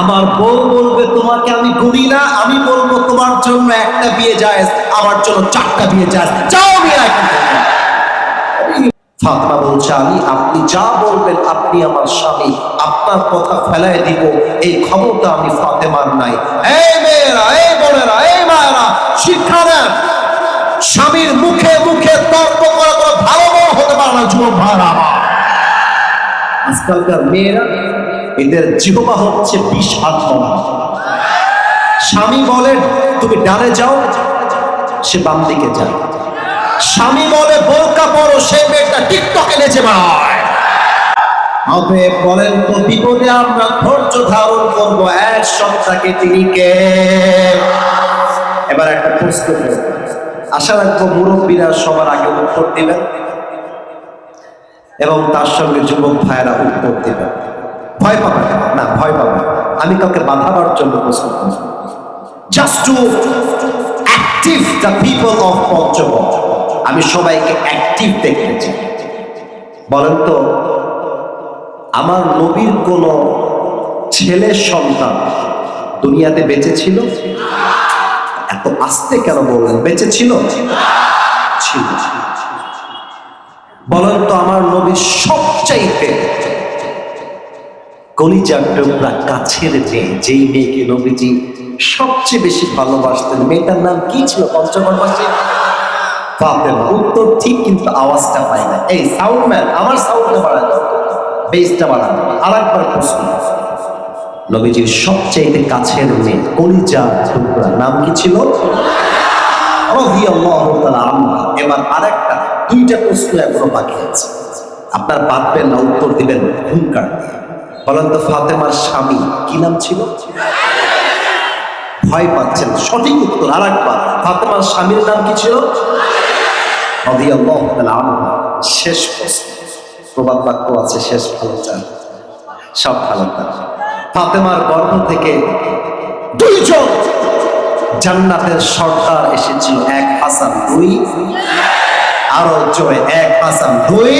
আমার বউ বলবে, তোমাকে আমি করি না, আমি বলব তোমার জন্য একটা বিয়ে যায় আমার জন্য চারটা বিয়ে যায় যাও বিয়ে ফাতেমা বলছে, আমি, আপনি যা বলবেন, আপনি আমার স্বামী। আপনার কথা ফেলায় দিব, এই ক্ষমতা আমি ফাতেমার নাই। এই মেয়েরা, এই বোনেরা, এই মায়েরা, শিক্ষা দেন স্বামীর মুখে মুখে তর্ক করা কোনো ভালো হতে পারে না, যুবক ভাইরা। আজকালকার মেয়েরা এদের জিহবা হচ্ছে বিষ হাত স্বামী বলেন তুমি ডানে যাও, সে বাম দিকে যায়। স্বামী বলে, বোরকা পরো সে মেয়েটা টিকটকে নেচে বেড়ায়। হবে বলেন তো বিপদে আমরা ধৈর্য ধারণ করব, এক সপ্তাহে তিনি কে এবার একটা প্রশ্ন। আশা রাখব মুরব্বীরা সবার আগে উত্তর দিবেন এবং তার সঙ্গে যুবক ভাইয়েরা উত্তর দিবেন। ভয় পাবেন না, ভয় পাবেন না। আমি কাউকে বাধাবার জন্য করছি just to active the people of Panchagarh আমি সবাইকে অ্যাক্টিভ চাই বলেন তো আমার নবীর কোন ছেলের সন্তান দুনিয়াতে বেঁচে ছিল? এত আস্তে কেন বললেন? বেঁচে ছিল? ছিল। বলেন তো আমার নবীর সবচাইতে কলিজার কাছের মেয়ে, যেই মেয়েকে নবীজি সবচেয়ে বেশি ভালোবাসতেন। মেয়েটার নাম কি ছিল? পঞ্চগড়বাসী ফাতেমা উত্তর ঠিক কিন্তু আওয়াজটা পাই না। এই সাউন্ড ম্যান আমার সাউন্ডটা বাড়ানো বেসটা বাড়ানো। আর একবার প্রশ্ন। নবীজির সবচাইতে কাছের মেয়ে কলিজা টুকরা নাম কি ছিল। এবার আরেকটা, দুইটা প্রশ্ন এখনও বাকি আছে। আপনার পারবেন না, উত্তর দিবেন হুঙ্কার দিয়ে বলেন তো ফাতেমার স্বামী, কি নাম ছিল? ভয় পাচ্ছেন। সঠিক উত্তর আর একবার ফাতেমার স্বামীর নাম কি ছিল? শেষ প্রশ্ন। প্রবাদ বাক্য আছে, শেষ ভালো চান সব ভালো চান ফাতেমার গর্ভ থেকে দুইজন জান্নাতের সর্দার এসেছিল। এক হাসান দুই, আরও জয় এক হাসান দুই।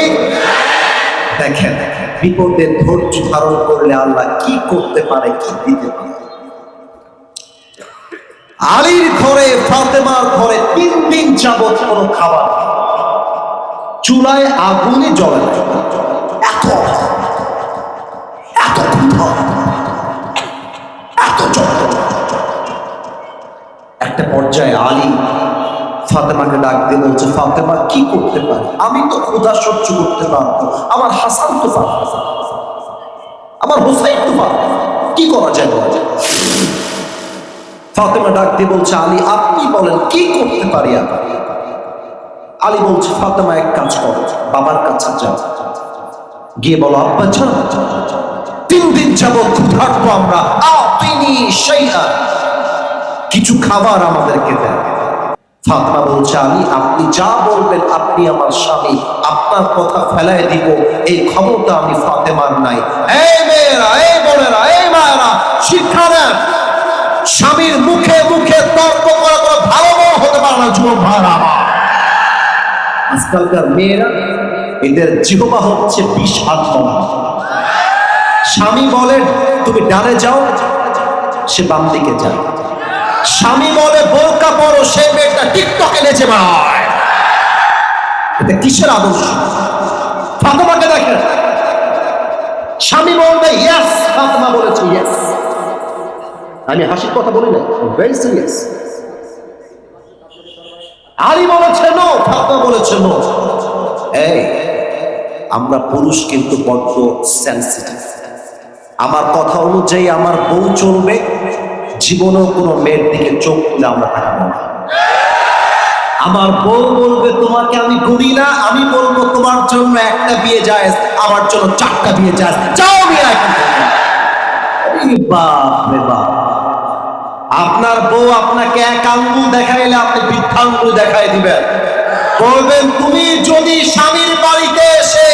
দেখেন, বিপদে ধৈর্য ধারণ করলে আল্লাহ কি করতে পারে, কি দিতে পারে? আলীর ঘরে, ফাতেমার ঘরে তিন দিন যাবত কোনো খাবার চুলায় আগুনে জ্বলে এত এত এত একটা পর্যায়ে আলী ফাতেমাকে ডাক দিয়ে বলছে ফাতেমা, কি করতে পারি? আমি তো ক্ষুধা সহ্য করতে পারব আমার হাসান তো আমার হোসাইন তো পারব কি করা যায়? বলা যায় ফাতেমা ডাক দিয়ে বলছে, আলী, আপনি বলেন, কি করতে পারি আমি? আলী বলছে, ফাতেমা, এক কাজ করো, বাবার কাছে যাও। গিয়ে বলো, আব্বা, যান। তিন দিন যাবত ক্ষুধার্ত আমরা আপনি সেই কিছু খাবার আমাদেরকে দেন। ফাতেমা বলছে, আমি, আপনি যা বলবেন, আপনি আমার স্বামী। আপনার কথা ফেলায় দিব। এই ক্ষমতা আমি ফাতেমার নাই। এই মেয়েরা, এই বোনেরা, এই মায়েরা, শিক্ষা দেন স্বামীর মুখে মুখে তর্ক করা কোনো ভালো হতে পারে না, যুবক ভাইরা আজকালকার মেয়েরা, এদের জিহবা হচ্ছে বিষ হাত। স্বামী বলেন, তুমি ডানে যাও, সে বাম দিকে যায়। স্বামী বলে, বোরকা পরো, সে মেয়েটা টিকটকে নেচে বেড়ায় এটা কিসের আদর্শ? ফাতেমাকে দেখেন। স্বামী বলবে ইয়েস ফাতেমা বলেছে ইয়েস আমি হাসির কথা বলি না ভেরি সিরিয়াস আলী বলেছে নো ফাতেমা বলেছে নো এই, আমরা পুরুষ কিন্তু বড্ড সেন্সিটিভ আমার কথা অনুযায়ী আমার বউ চলবে জীবনেও কোনো মেয়ের দিকে চোখ তুলে আমরা তাকাবো না। আমার বউ বলবে, তোমাকে আমি করি না, আমি বলব তোমার জন্য একটা বিয়ে যায় আমার জন্য চারটা বিয়ে যায় যাও বিয়ে আপনার বউ আপনাকে এক আঙ্গুল দেখাইলে আপনি বৃদ্ধাঙ্গুল দেখাই দিবেন। বলবেন, তুমি যদি স্বামীর বাড়িতে এসে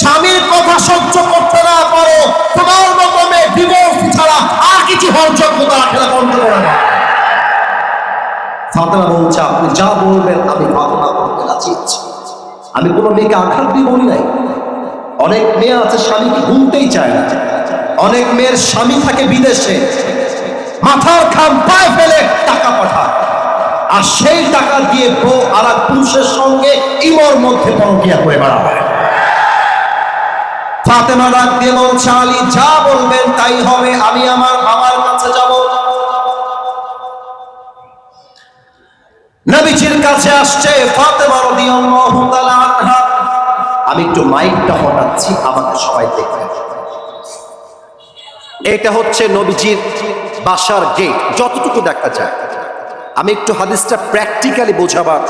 স্বামীর কথা সহ্য করতে না পারো, তোমার মতো আপনি যা বলবেন, আমি আমি কোনো মেয়েকে আঘাত দিয়ে বলি নাই। অনেক মেয়ে আছে স্বামীকে ভুলতেই চায় না। অনেক মেয়ের স্বামী থাকে বিদেশে। মাথার খাম পায়ে ফেলে টাকা পাঠায়। আর সেই টাকা দিয়ে বউ আর পুরুষের সঙ্গে ইমর মধ্যে পরকিয়া করে বেড়াবে ফাতেমা ডাক দিয়ে বলছে, আলী, যা বলবেন তাই হবে, আমি আমার বাবার কাছে যাব। নবীজির কাছে আসছে ফাতেমা রাদিয়াল্লাহু তাআলা আনহা। আমি একটু মাইকটা হটাচ্ছি, আমাকে সবাই দেখবেন এটা হচ্ছে নবীজির বাসার গেট যতটুকু দেখা যায়। আমি একটু হাদিসটা প্র্যাকটিক্যালি বোঝাবার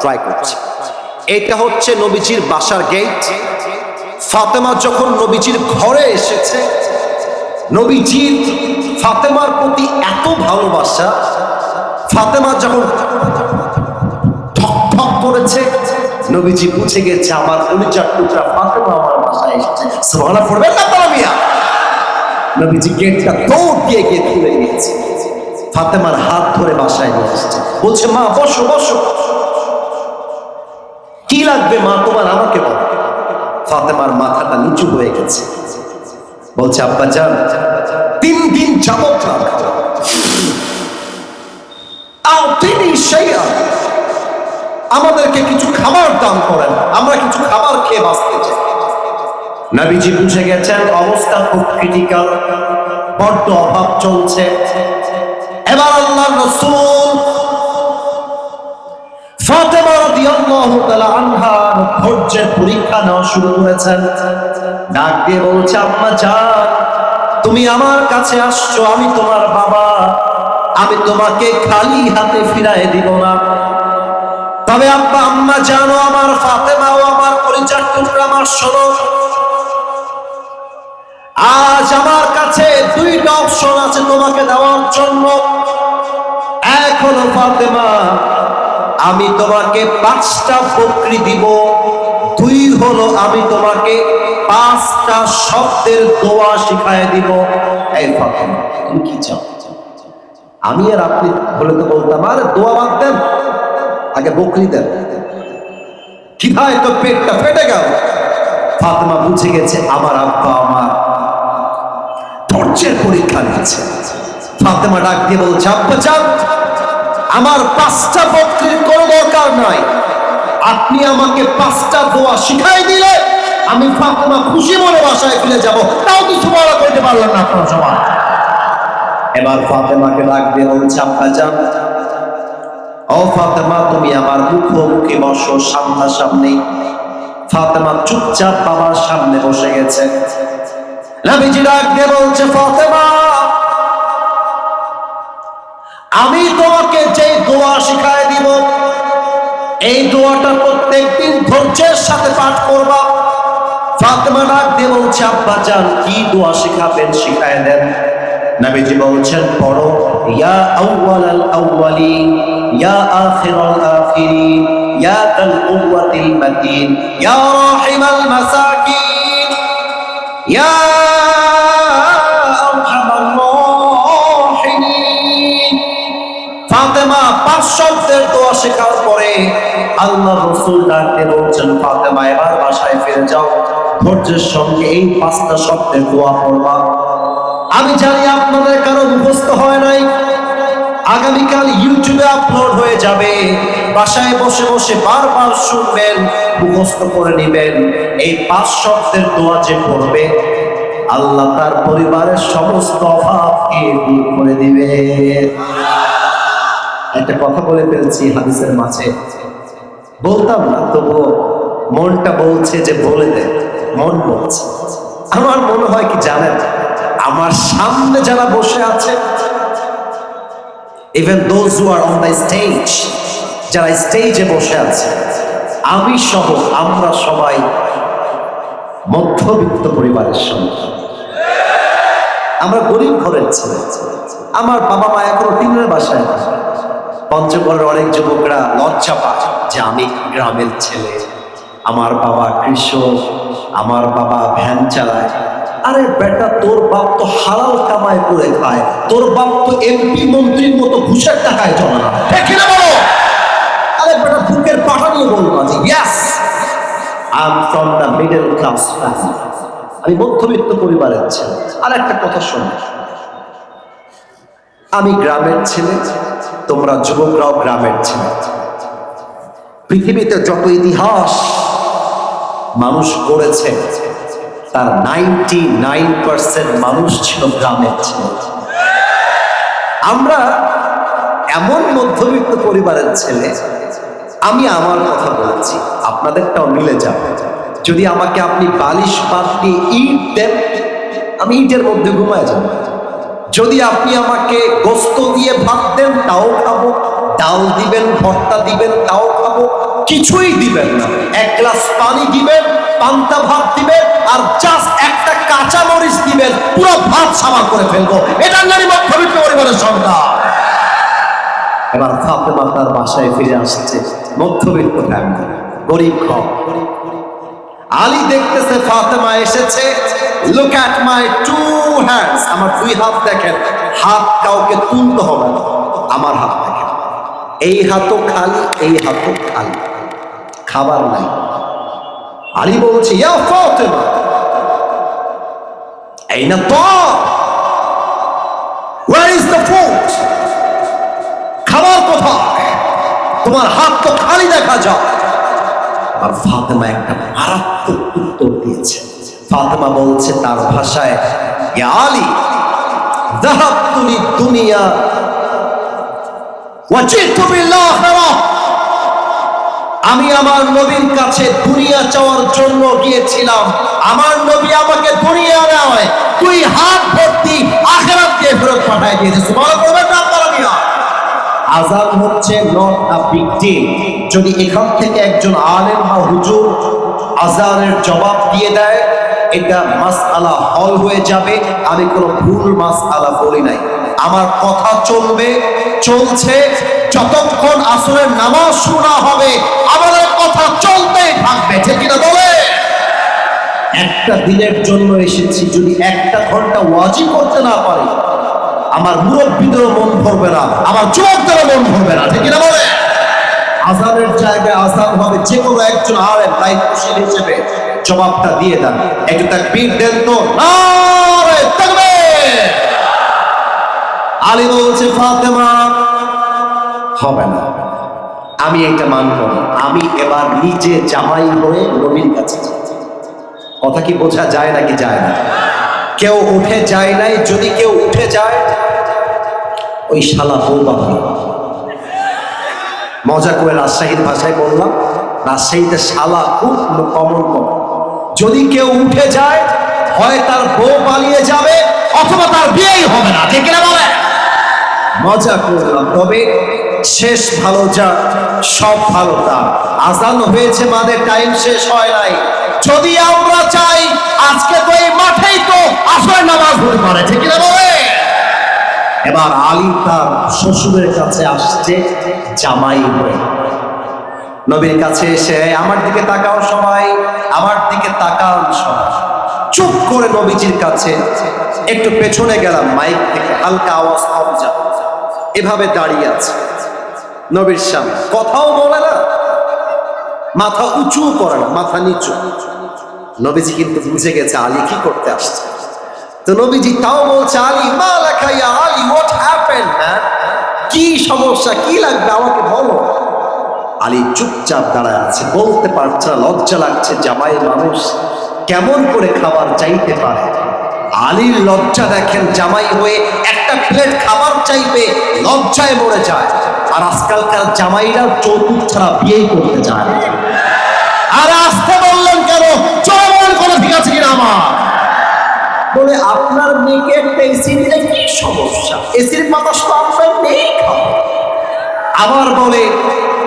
ট্রাই করছি। এটা হচ্ছে নবীজির বাসার গেট ফাতেমা যখন নবীজির ঘরে এসেছে, নবীজির ফাতেমার প্রতি এত ভালোবাসা, ফাতেমা যখন ঠক ঠক করেছে, নবীজি বুঝে গেছে, আমার কলিজার টুকরা ফাতেমা আমার বাসায় এসেছে। সুবহানাল্লাহ, পড়বেন না তারা মিয়া? নবীজি গেটটা দৌড় দিয়ে গিয়ে তুলে নিয়েছে। ফাতেমার হাত ধরে বাসায় নিয়ে আসছে। বলছে, মা, বসো বসো। কি লাগবে মা, তোমার আমাকে বলো। ফাতেমার মাথাটা নিচু হয়ে গেছে। বলছে, আব্বা যান, তিন দিন যাবত আমাদেরকে কিছু খাবার দান করেন। আমরা কিছু খাবার খেয়ে বাঁচতে চাই। নবীজি বুঝে গেছেন, অবস্থা খুব ক্রিটিক্যাল বড্ড অভাব চলছে। এবার আল্লাহ রসুল ফাতেমা রাদিয়াল্লাহু তাআলা আনহার পরীক্ষা নেওয়া শুরু করেছেন। ডাক দিয়ে বলছে, আম্মা জান, তুমি আমার কাছে আসছো, আমি তোমার বাবা। আমি তোমাকে খালি হাতে ফিরায় দিব না। তবে আব্বা, আম্মা জানো আমার ফাতেমা, ও আমার পরিচার টুকরা, আমার শোনো। আজ আমার কাছে দুইটা অপশন আছে তোমাকে দেওয়ার জন্য। হলো ফাতেমা আমি তোমাকে পাঁচটা বকরি দিব। দুই হলো আমি তোমাকে পাঁচটা শব্দের দোয়া শিখায় দিব। এই ফাতেমা তুমি কি চাও? আমি আর আপনি বলে তো বলতাম, আরে দোয়া বাদ দেন, আগে বকরি দেন। ভাই তো পেটটা ফেটে গেল? ফাতেমা বুঝে গেছে, আমার আব্বা আমার ধৈর্যের পরীক্ষা নিচ্ছে ফাতেমা ডাক দিয়ে বলছে, আব্বা, যান। আমার পাঁচটা বকরির কোনো দরকার নাই। আপনি আমাকে পাঁচটা দোয়া শিখাই দিলে আমি ফাতেমা খুশি মনে বাসায় ফিরে যাব। তাও কিছু বলা করতে পারলাম না আপনার সবাই। এবার ফাতেমাকে দিয়ে বলছে, আব্বা যান ও ফাতেমা, তুমি আমার মুখোমুখি বসো সামনাসামনি ফাতেমা চুপচাপ বাবার সামনে বসে গেছে। নবীজি ডাক দিয়ে বলছে, ফাতেমা আমি তোমাকে যে দোয়া শিখায় দিব, এই দোয়াটা প্রত্যেকদিন ধৈর্যের সাথে পাঠ করবা। ফাতেমা ডাক দিয়ে বলছে, আব্বা জান কি দোয়া শিখাবেন, শিখায় দেন। নবীজি বলছেন, পড়ো, ইয়া আউয়ালাল আউয়ালিন ইয়া আখিরাল আখিরিন, ইয়া ইয়া রাহিমাল মাসাকিন, ইয়া আল্লাহ রসুল ডাকতে বলছেন, ফাতেমা, এবার বাসায় ফিরে যাও। ধৈর্যের সঙ্গে এই পাঁচটা শব্দের দোয়া পড়বা। আমি জানি আপনাদের কারও মুখস্থ হয় নাই। আগামীকাল ইউটিউবে আপলোড হয়ে যাবে। বাসায় বসে বসে বারবার শুনবেন, মুখস্থ করে নেবেন। এই পাঁচ শব্দের দোয়া যে পড়বে, আল্লাহ তার পরিবারের সমস্ত অভাবকে দূর করে দিবে। একটা কথা বলে ফেলছি হাদিসের মাঝে। বলতাম না, তবুও মনটা বলছে যে বলে দে, মন বলছে। আমার মনে হয় কি জানেন, আমার সামনে যারা বসে আছে even those who are on the stage যারা স্টেজে বসে আছে, আমি সহ আমরা সবাই মধ্যবিত্ত পরিবারের সঙ্গে। আমরা গরিব ঘরের ছেলে। আমার বাবা মা এখনও টিনের বাসায়। পঞ্চগড়ের অনেক যুবকরা লজ্জা পায় যে আমি গ্রামের ছেলে। আমার বাবা কৃষক আমার বাবা ভ্যান চালায়। আরে বেটা তোর বাপ তো হালাল কামায় করে খায়। তোর বাপ তো এমপি মন্ত্রীর মতো ঘুষের টাকায় চলে না আরে বেটা বুকের পাঠা নিয়ে বলব যে yes I am from the middle class family আমি মধ্যবিত্ত পরিবারের ছেলে। আর একটা কথা শোনো। আমি গ্রামের ছেলে। তোমরা যুবকরাও গ্রামের ছেলে। পৃথিবীতে যত ইতিহাস মানুষ করেছে, তার নাইনটি নাইন পার্সেন্ট মানুষ ছিল গ্রামের ছেলে। আমরা এমন মধ্যবিত্ত পরিবারের ছেলে, আমি আমার কথা বলছি, আপনাদেরটাও মিলে যাবে যদি আমাকে আপনি বালিশ পাত দিয়ে ইট দেন, আমি ইটের মধ্যে ঘুমায় যাব। যদি আপনি আমাকে গোস্ত দিয়ে ভাত দেন, তাও খাব। ডাল দিবেন, ভর্তা দিবেন, তাও খাব। কিছুই দিবেন না। এক গ্লাস পানি দিবেন, পান্তা ভাত দিবেন, আর জাস্ট একটা কাঁচা মরিচ দিবেন, পুরো ভাত সাবার করে ফেলব। এটা নারী মধ্যবিত্ত পরিবারের সন্তান এবার ফাতেমা তার বাসায় ফিরে আসছে, মধ্যবিত্ত ফ্যামিলি গরিব ঘর। আলী দেখতেছে ফাতেমা এসেছে। Look at my two hands আমার দুই হাত দেখেন। হাত কাউকে তুলতে হবে না। আমার হাত দেখেন। এই হাতও খালি, এই হাতও খালি। খাবার নাই। আলী বলছে, ইয়া ফাতেমা। এই না তো। ওয়ার ইজ দ্য ফুড খাবার কোথায়? তোমার হাত তো খালি দেখা যায়। আর ফাতেমা একটা মারাত্মক উত্তর দিয়েছে। ফাতেমা বলছে তার ভাষায় আলী যাহাবতুলি দুনিয়া ওয়াজিতু বিল আমি আমার নবীর কাছে দুনিয়া চাওয়ার জন্য গিয়েছিলাম। আমার নবী আমাকে দুনিয়া নয় তুই হাত ভর্তি আখেরাত দিয়ে ফেরত পাঠায় দিয়েছে। সুবহানাল্লাহ করবেন না আপনারা মিয়া আজান হচ্ছে নট আ বিগ ডিল যদি এখান থেকে একজন আলেম বা হুজুর আজানের জবাব দিয়ে দেয় এটা মাসআলা হল হয়ে যাবে। আমি কোনো ভুল মাসআলা বলি নাই। আমার কথা চলবে, চলছে। যতক্ষণ আসরের নামাজ শোনা হবে, আমাদের কথা চলতেই থাকবে। ঠিক কিনা বলে? একটা দিনের জন্য এসেছি, যদি একটা ঘণ্টা ওয়াজি করতে না পারি, আমার মুরব্বীদেরও মন ভরবে না, আমার যুবকদেরও মন ভরবে না। ঠিক না বলে? আজানের জায়গায় আজান হবে যে কোনো একজন আলেম, দায়িত্বশীল হিসেবে। জবাবটা দিয়ে দেন। একটু তাক বীর দেন তো। আলী বলছে, ফাতেমা, হবে না। আমি এটা মানব আমি এবার নিজে জামাই হয়ে নবীর কাছে কথা কি বোঝা যায় নাকি যায় না? কেউ উঠে যায় নাই, যদি কেউ উঠে যায়, ওই শালা বউ বাবা। মজা করে রাজশাহীর ভাষায় বললাম, রাজশাহীতে শালা খুব কমন কম। যদি কেউ উঠে যায়, হয় তার বউ পালিয়ে যাবে, অথবা তার বিয়েই হবে না, ঠিক না বলে? মজা করলাম, তবে শেষ ভালো যা, সব ভালো তা। আজান হয়েছে, মাদের টাইম শেষ হয় নাই। যদি আমরা চাই, আজকে তো এই মাঠেই তো আসর নামাজ হতে পারে ঠিক না বলে? এবার আলী তার শ্বশুরের কাছে আসছে, জামাই হয়ে। নবীর কাছে এসে, আমার দিকে তাকাও সবাই, আমার দিকে তাকাও সবাই। চুপ করে নবীজির কাছে একটু পেছনে গেলাম, মাইক থেকে হালকা আওয়াজ কম যা এভাবে দাঁড়িয়ে আছে নবীর সামনে। কথাও বলে না, মাথা উঁচু করে না, মাথা নিচু। নবীজি কিন্তু বুঝে গেছে আলী কি করতে আসছে। তো নবীজি তাও বলছে, আলী, মা লেখা ইয়া আলী হোয়াট হ্যাপেন কি সমস্যা, কি লাগবে আমাকে বলো? আলী চুপচাপ দাঁড়ায় আছে। বলতে পারছে না, লজ্জা লাগছে জামাই মানুষ কেমন করে খাবার চাইতে পারে। আলীর লজ্জা দেখেন জামাই হয়ে একটা প্লেট খাবার চাইবে, লজ্জায় মরে যায়। আর আজকালকার জামাইরা যৌতুক ছাড়া বিয়েই করতে না। আর আসতে বললেন কেন? চরম কোনো ঠিক আছে কিনা আমার? বলে, আপনার মেয়েকে একটা এসি দিলে কি সমস্যা? এসির বাতাস তো আপনার নেই খাবে। আবার বলে,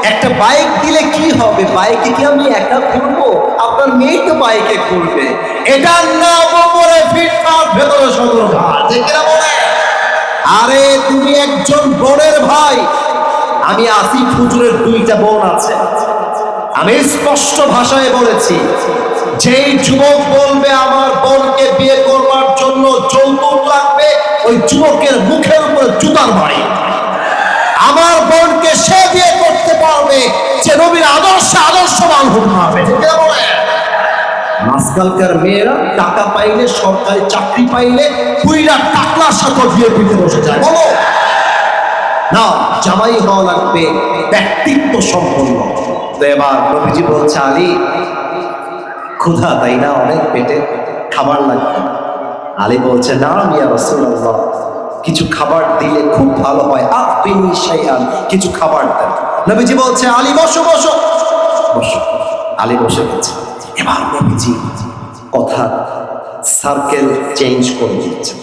একটা বাইক দিলে কি হবে? বাইকে কি আমি একা ঘুরবো? আপনার মেয়ে তো বাইকে ঘুরবে। এটার নাম ওপরে ফিটফাট, ভেতরে সদর বলে? আরে, তুমি একজন বোনের ভাই। আমি আসিফ হুজুরের দুইটা বোন আছে। আমি স্পষ্ট ভাষায় বলেছি, যেই যুবক বলবে আমার বোনকে বিয়ে করবার জন্য যৌতুক লাগবে, ওই যুবকের মুখের উপরে জুতার বাড়ি আমার বোনকে সে বিয়ে পারবে যে নবীর আদর্শ আদর্শবান হতে বলে? আজকালকার মেয়েরা টাকা পাইলে, সরকারি চাকরি পাইলে কুইরা টাকলার সাথে বিয়ে পিঠে বসে যায়। বলো। না, জামাই হওয়া লাগবে ব্যক্তিত্ব সম্পন্ন। তো এবার নবীজি বলছে, আলী, ক্ষুধা তাই না? অনেক পেটে খাবার লাগবে। আলী বলছে, না মিয়া রসুল্লাহ কিছু খাবার দিলে খুব ভালো হয়। আপনি শাইআন, কিছু খাবার দেন। নবীজি বলছে, আলী, বসো বসো। বসো। আলী বসে গেছে। এবার নবীজি কথা সার্কেল চেঞ্জ করে দিচ্ছে।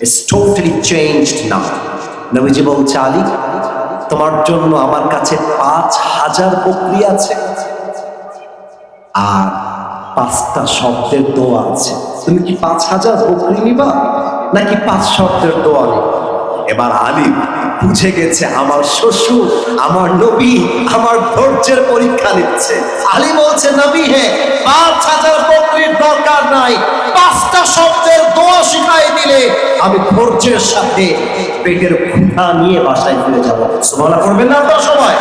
ইটস টোটালি চেঞ্জড নাও নবীজি বলছে, আলী, তোমার জন্য আমার কাছে পাঁচ হাজার বকরি আছে আর পাঁচটা শব্দের দোয়া আছে। তুমি কি পাঁচ হাজার বকরি নিবা নাকি পাঁচ শব্দের দোয়া নিবা? এবার আলী বুঝে গেছে আমার শ্বশুর, আমার নবী আমার ধৈর্যের পরীক্ষা নিচ্ছে। আলী বলছে, নবী হে পাঁচ হাজার বকরির দরকার নাই। পাঁচটা শব্দের দোয়া শিখাই দিলে আমি ধৈর্যের সাথে পেটের ক্ষুধা নিয়ে বাসায় ফিরে যাব। সুমানা করবেন না তো সবাই?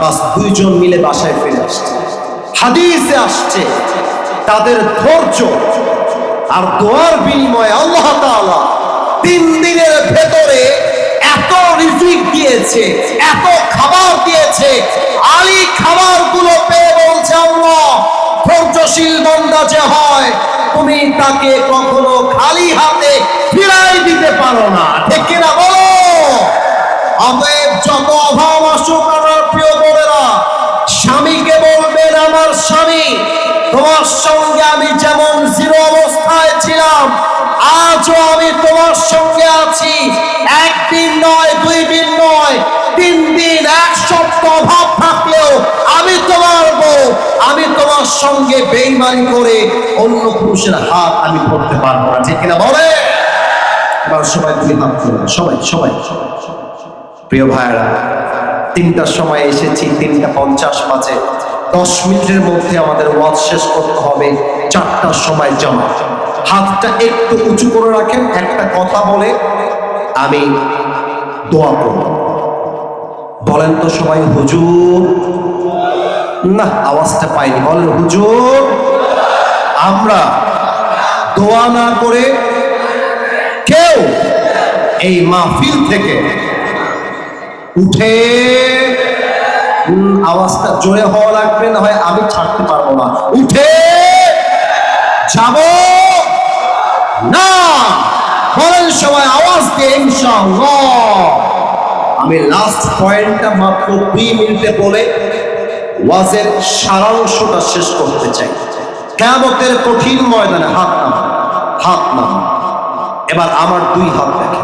বাস, দুইজন মিলে বাসায় ফিরে আসছে। হাদিসে আসছে, তাদের ধৈর্য আর দোয়ার বিনিময়ে আল্লাহ তিন দিনের ভেতরে রিজিক দিয়েছে, এত খাবার দিয়েছে। আলী খাবারগুলো পেয়ে বলছে আল্লাহ, ধৈর্যশীল বন্দা যে হয়, তুমি তাকে কখনো খালি হাতে ফিরাই দিতে পারো না। ঠিক কিনা বলো? অতএব যত অভাব আসুক আমার প্রিয় বোনেরা, স্বামীকে বলবেন, আমার স্বামী, তোমার সঙ্গে আমি যেমন জিরো অবস্থায় ছিলাম আজও আমি তোমার সঙ্গে আছি। একদিন নয়, দুই দিন নয়, তিন দিন, এক সপ্তাহ অভাব থাকলেও আমি তোমার আমি তোমার সঙ্গে বেইমানি করে অন্য পুরুষের হাত আমি ধরতে পারব না। ঠিক কিনা বলে? সবাই দুই হাত সবাই সবাই প্রিয় ভাইরা তিনটার সময় এসেছি, তিনটা পঞ্চাশ বাজে। দশ মিনিটের মধ্যে আমাদের ওয়াজ শেষ করতে হবে। চারটার সময় জমা। হাতটা একটু উঁচু করে রাখেন, একটা কথা বলে, আমি দোয়া করব। বলেন তো সবাই, হুজুর। না, আওয়াজটা পাইনি। বলেন, হুজুর। আমরা দোয়া না করে কেউ এই মাহফিল থেকে উঠে আওয়াজটা জোরে হওয়া লাগবে, না হয় আমি ছাড়তে পারব না। উঠে যাব। না! বলেন সবাই আওয়াজ দিয়ে ইনশাআল্লাহ। আমি লাস্ট পয়েন্টটা মাত্র দুই মিনিটে বলে ওয়াজের সারাংশটা শেষ করতে চাই। কেমতের কঠিন ময়দানে হাত নাম হাত নাম এবার আমার দুই হাত দেখে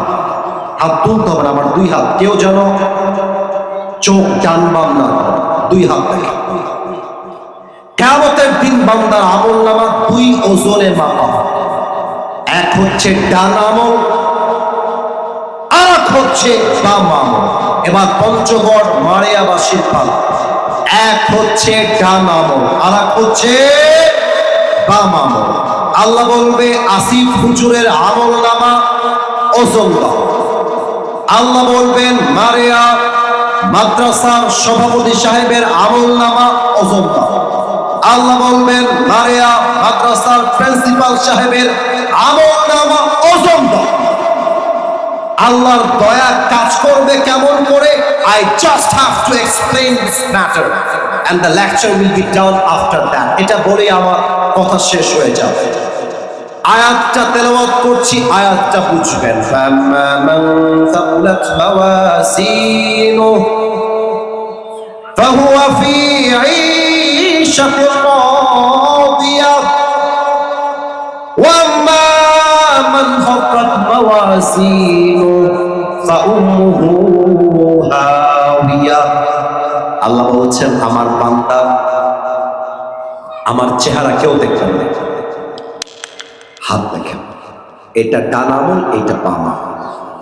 হাত তুলতে হবে না, আমার দুই হাত। কেউ যেন চোখ ডান বাম না। দুই হাত দেখেন। কেমতের দিন বান্দার আমল নামা দুই ওজনে মাপা। এক হচ্ছে ডান আমল আর এক হচ্ছে বাম আমল। এবার পঞ্চগড় মারিয়াবাসীর পালা। এক হচ্ছে ডান আমল আর এক হচ্ছে বাম আমল। আল্লাহ বলবে, আসিফ হুজুরের আমল নামা ওজন আল্লাহ বলবেন, মারিয়া মাদ্রাসার সভাপতি সাহেবের আমল নামা দাও। আল্লাহ বলবেন, মারিয়া, মাদ্রাসার প্রিন্সিপাল সাহেবের আমল নামা অজন্ত আল্লাহর দয়া কাজ করবে কেমন করে? I just have to explain this matter and the lecture will be done after that এটা বলে আমার কথা শেষ হয়ে যাবে। আয়াতটা তেলাওয়াত করছি, আয়াতটা বুঝবেন। ফাম্মা সাকুলাত মাওয়াসিনু ফাহুয়া ফি عيشة راضية وأما من خفت موازينه فأمه هاوية আল্লাহ বলছেন আমার বান্দা আমার চেহারা কেউ দেখবেন না হাত দেখেন এটা ডান আমল এটা বাম আমল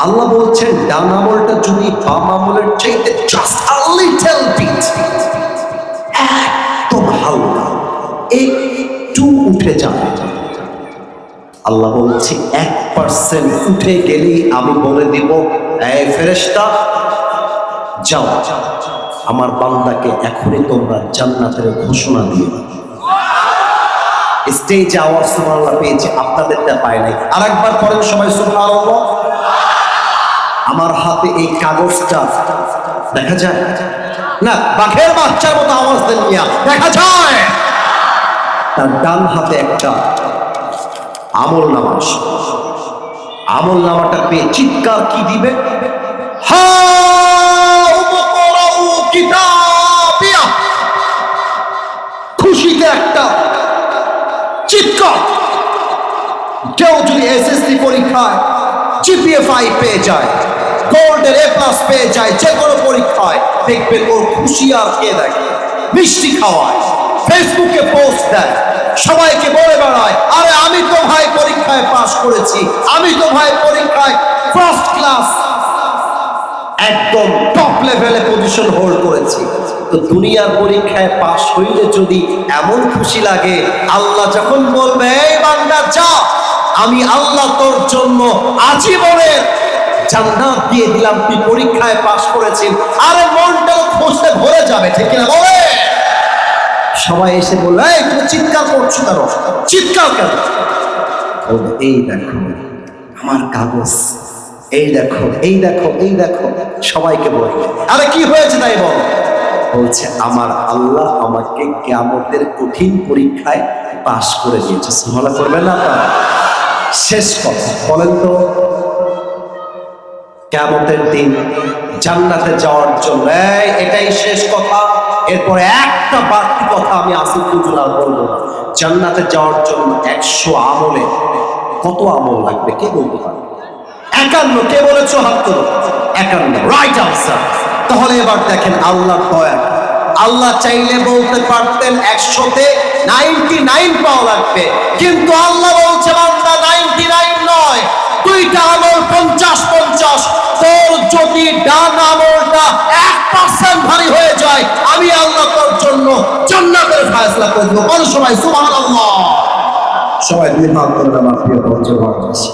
আল্লাহ বলছেন ডান আমলটা যদি বাম আমলের চাইতে জাস্ট আ লিটল বিট একদম হালকা একটু উঠে যাবে আল্লাহ বলছে, এক পার্সেন্ট উঠে গেলেই আমি বলে দিব, এই ফেরেশতা, যাও। আমার বান্দাকে এখনই তোমরা জান্নাতের ঘোষণা দাও। স্টেজে আওয়াজ সুবহানাল্লাহ পেয়েছে, আপনাদেরটা পায় নাই। আর একবার পরেন সবাই, সুবহানাল্লাহ। আমার হাতে এই কাগজটা, দেখা যায়? না, বাঘের বাচ্চার মতো আওয়াজ দেন দেখা যায়? তার ডান হাতে একটা আমল নামা। আমল নামাটা পেয়ে চিৎকার কি দিবে? খুশিতে একটা চিৎকার। কেউ যদি এসএসসি পরীক্ষায় জিপিএ ফাইভ পেয়ে যায় গোল্ডের এ প্লাস পেয়ে যায় যে কোনো পরীক্ষায় দেখবেন ওর খুশি আর কে দেখে? মিষ্টি খাওয়ায়। ফেসবুকে পোস্ট দেয়। সবাইকে বলে বেড়ায়, আরে আমি তো ভাই পরীক্ষায় পাশ করেছি, আমি তো ভাই পরীক্ষায় ফার্স্ট ক্লাস একদম টপ লেভেলে পজিশন হোল্ড করেছি। তো দুনিয়ার পরীক্ষায় পাশ হইলে যদি এমন খুশি লাগে, আল্লাহ যখন বলবে, এই বান্দা, যা, আমি আল্লাহ তোর জন্য আজীবনের জান্নাত দিয়ে দিলাম, তুই পরীক্ষায় পাশ করেছিস। আরে মনটা খুশিতে ভরে যাবে, ঠিক কিনা বলে সবাই এসে বলল, এই, তুমি চিৎকার করছ কেন? চিৎকার কেন? এই দেখো, আমার কাগজ, এই দেখো এই দেখো এই দেখো। সবাইকে বলবে আরে কি হয়েছে তাই বল? বলছে, আমার আল্লাহ আমাকে কেমতের কঠিন পরীক্ষায় পাশ করে দিয়েছে। সুমলা করবেন না শেষ কথা, বলেন তো। কেমতের দিন জান্নাতে যাওয়ার জন্য এটাই শেষ কথা। এরপরে একটা বাড়তি কথা আমি আসিফ আর বলব জান্নাতে যাওয়ার জন্য একশো আমলে কত আমল লাগবে? কে বলতে পারে? একান্ন। কে বলেছ? হাত একান্ন। রাইট আনসার তাহলে এবার দেখেন আল্লাহ দয়া। আল্লাহ চাইলে বলতে পারতেন একশোতে নাইনটি নাইন পাওয়া লাগবে। কিন্তু আল্লাহ বলছে, বান্দা নাইনটি নাইন নয়। দুইটা আমল পঞ্চাশ করে দেবো সময়? সবাই দুই হাত করে আমার প্রিয়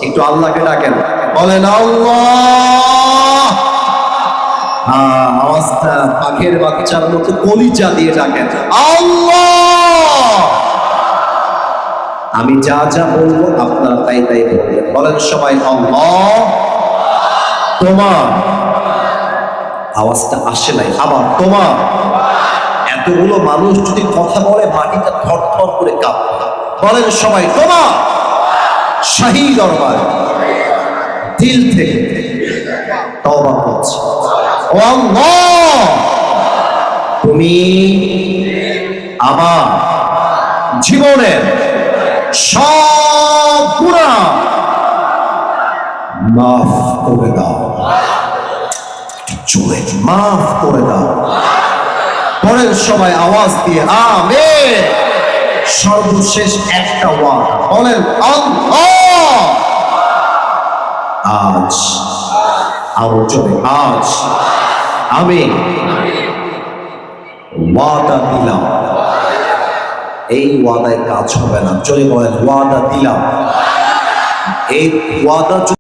একটু আল্লাহকে ডাকেন। বলেন, আল্লাহ! হ্যাঁ আওয়াজটা পাখের বাচ্চার মতো কলিজা দিয়ে ডাকেন। আমি যা যা বলব আপনারা তাই তাই বলবেন। বলেন সবাই, আল্লাহ! তোমার আওয়াজটা আসে নাই। আবার তোমার এতগুলো মানুষ যদি কথা বলে, মাটিটা থর থর করে কাঁপবে বলেন সবাই, তোমার শাহী দরবার দিল থেকে তওবা করছি। তুমি আমার জীবনের সব গুণা মাফ করে দাও। জোরে মাফ করে দাও। পরের সবাই আওয়াজ দিয়ে আমে সর্বশেষ একটা ওয়াদ। বলেন আজ, আরও জোরে, আজ। আমি ওয়াদা দিলাম। এই ওয়াদায় কাজ হবে না। চলে বলেন, ওয়াদা দিলাম। এই ওয়াদা